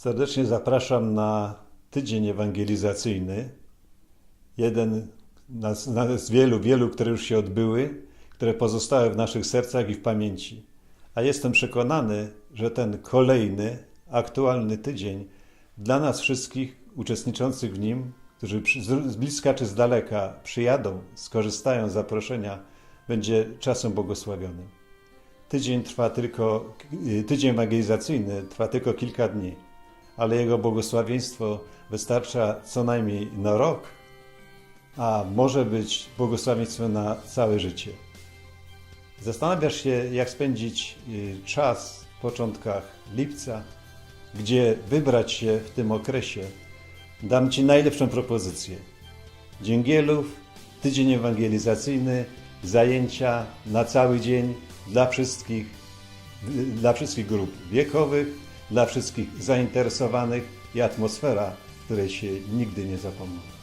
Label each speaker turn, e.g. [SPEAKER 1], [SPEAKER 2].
[SPEAKER 1] Serdecznie zapraszam na tydzień ewangelizacyjny. Jeden z wielu, wielu, które już się odbyły, które pozostały w naszych sercach i w pamięci. A jestem przekonany, że ten kolejny, aktualny tydzień dla nas wszystkich uczestniczących w nim, którzy z bliska czy z daleka przyjadą, skorzystają z zaproszenia, będzie czasem błogosławionym. Tydzień trwa tylko, y, tydzień ewangelizacyjny trwa tylko kilka dni, ale jego błogosławieństwo wystarcza co najmniej na rok, a może być błogosławieństwem na całe życie. Zastanawiasz się, jak spędzić y, czas w początkach lipca, gdzie wybrać się w tym okresie. Dam Ci najlepszą propozycję. Dzięgielów, tydzień ewangelizacyjny, zajęcia na cały dzień dla wszystkich, dla wszystkich grup wiekowych, dla wszystkich zainteresowanych i atmosfera, której się nigdy nie zapomni.